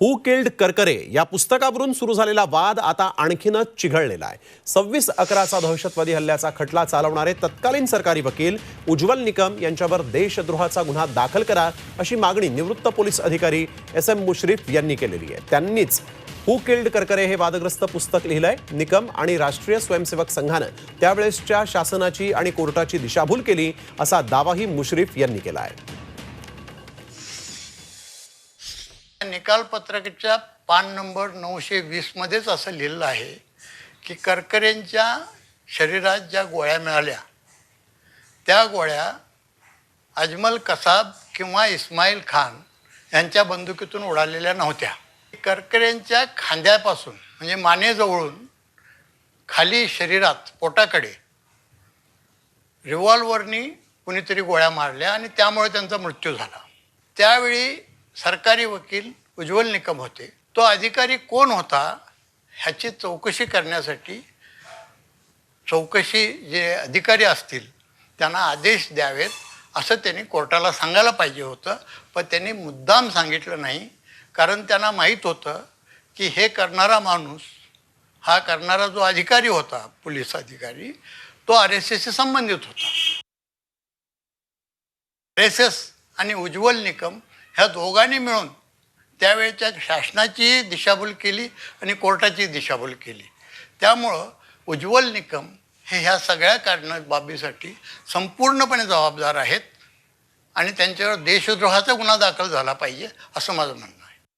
हु killed Karkare या पुस्तकावरून सुरू झालेला वाद आता आणखीनच चिघळलेला आहे. सव्वीस अकराचा दहशतवादी हल्ल्याचा खटला चालवणारे तत्कालीन सरकारी वकील उज्ज्वल निकम यांच्यावर देशद्रोहाचा गुन्हा दाखल करा अशी मागणी निवृत्त पोलीस अधिकारी एस एम मुश्रीफ यांनी केलेली आहे. त्यांनीच हु किल्ड करकरे हे वादग्रस्त पुस्तक लिहिलंय. निकम आणि राष्ट्रीय स्वयंसेवक संघानं त्यावेळेसच्या शासनाची आणि कोर्टाची दिशाभूल केली असा दावाही मुश्रीफ यांनी केला आहे. निकालपत्रकाच्या पान नंबर नऊशे वीसमध्येच असं लिहिलं आहे की करकरेंच्या शरीरात ज्या गोळ्या मिळाल्या त्या गोळ्या अजमल कसाब किंवा इस्माईल खान यांच्या बंदुकीतून उडालेल्या नव्हत्या. करकरेंच्या खांद्यापासून म्हणजे मानेजवळून खाली शरीरात पोटाकडे रिव्हॉल्वरनी कुणीतरी गोळ्या मारल्या आणि त्यामुळे त्यांचा मृत्यू झाला. त्यावेळी सरकारी वकील उज्ज्वल निकम होते. तो अधिकारी कोण होता ह्याची चौकशी करण्यासाठी चौकशी जे अधिकारी असतील त्यांना आदेश द्यावेत असं त्यांनी कोर्टाला सांगायला पाहिजे होतं. पण त्यांनी मुद्दाम सांगितलं नाही. कारण त्यांना माहीत होतं की हे करणारा माणूस हा करणारा जो अधिकारी होता पोलीस अधिकारी तो आर एस एसशी संबंधित होता. आर एस एस आणि उज्ज्वल निकम ह्या दोघांनी मिळून त्यावेळच्या शासनाची दिशाभूल केली आणि कोर्टाची दिशाभूल केली. त्यामुळं उज्ज्वल निकम हे ह्या सगळ्या कारण बाबीसाठी संपूर्णपणे जबाबदार आहेत आणि त्यांच्यावर देशद्रोहाचा गुन्हा दाखल झाला पाहिजे असं माझं म्हणणं